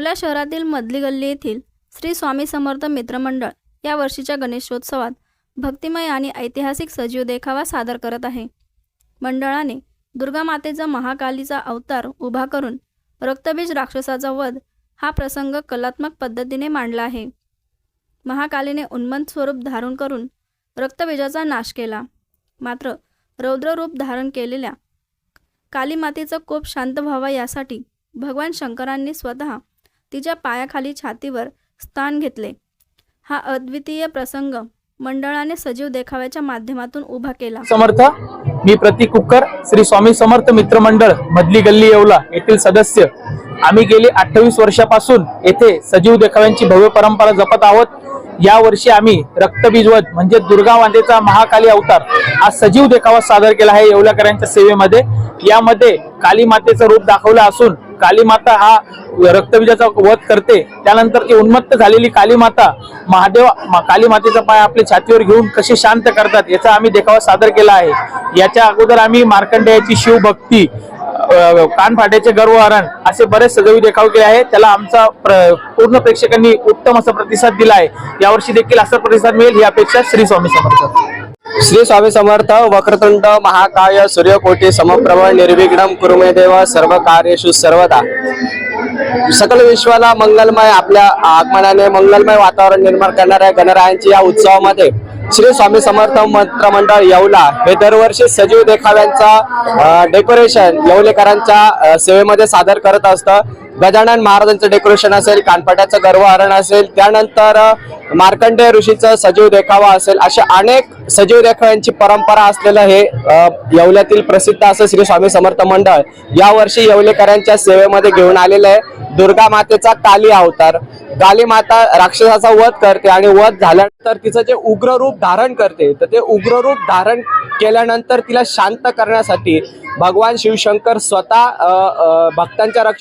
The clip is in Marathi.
अकोला शहरातील मधली गल्ली येथील श्री स्वामी समर्थ मित्रमंडळ या वर्षीच्या गणेशोत्सवात भक्तिमय आणि ऐतिहासिक सजीव देखावा सादर करत आहे. मंडळाने दुर्गा मातेचा महाकालीचा अवतार उभा करून रक्तबीज राक्षसाचा वध हा प्रसंग कलात्मक पद्धतीने मांडला आहे. महाकालीने उन्मंत स्वरूप धारण करून रक्तबीजाचा नाश केला. मात्र रौद्र रूप धारण केलेल्या कालीमातेचा कोप शांत व्हावा यासाठी भगवान शंकरांनी स्वतः तिच्या पायाखाली छातीवर स्थान घेतले. हा अद्वितीय प्रसंग मंडळाने सजीव देखाव्याच्या माध्यमातून उभा केला. समर्थ मी प्रतीक कुक्कर श्री स्वामी समर्थ मित्रमंडळ मधली गल्ली येवला येथील सदस्य. आम्ही गेली अठ्ठावीस वर्षापासून येथे सजीव देखाव्यांची भव्य परंपरा जपत आहोत. या वर्षी आम्ही रक्तबीजवत म्हणजे दुर्गा मातेचा महाकाली अवतार हा सजीव देखावा सादर केला आहे येवल्याकरांच्या सेवेमध्ये. यामध्ये काली मातेचं रूप दाखवलं असून कालीमाता हा रक्तबीजाचा वध करते. त्यानंतर ती उन्मत्त झालेली कालीमाता महादेव कालीमातेचा पाय आपल्या छातीवर घेऊन कसे शांत करतात याचा आम्ही देखावा सादर केला आहे. याच्या अगोदर आम्ही मार्कंडेयाची शिवभक्ती कानफाट्याचे गर्वहरण असे बरेच सजवी देखाव केले आहे त्याला आमचा प्र- पूर्ण प्रेक्षकांनी उत्तम असा प्रतिसाद दिला आहे. यावर्षी देखील असा प्रतिसाद मिळेल ही अपेक्षा श्री स्वामी समर्थ श्री स्वामी समर्थ वक्रतुंड महाकाय सूर्यकोटी समप्रभ निर्विघ्न कुरुमे देव सर्व कार्येषु सर्वदा. सकल विश्वाला मंगलमय आपल्या आगमनाने मंगलमय वातावरण निर्माण करणाऱ्या गणरायांची या उत्सवामध्ये श्री स्वामी समर्थ मंत्रमंडळ येवला. हे दरवर्षी सजीव देखाव्यांचा डेकोरेशन येवलेकरांच्या सेवेमध्ये सादर करत असतं. गजानन महाराजांचं डेकोरेशन असेल कानपाट्याचं गर्वहरण असेल त्यानंतर मार्कंडेय ऋषीचं सजीव देखावा असेल अशा अनेक सजीव देखाव्यांची परंपरा असलेलं हे येवल्यातील प्रसिद्ध असं श्री स्वामी समर्थ मंडळ यावर्षी येवलेकरांच्या सेवेमध्ये घेऊन आलेलं आहे. दुर्गा मातेचा काली अवतार. काली माता राक्षसाचा वध करते आणि वध झाल्यानंतर तिचं जे उग्र रूप धारण करते तर ते उग्र रूप धारण केल्यानंतर तिला शांत करण्यासाठी भगवान शिवशंकर स्वतः भक्तांच्या रक्ष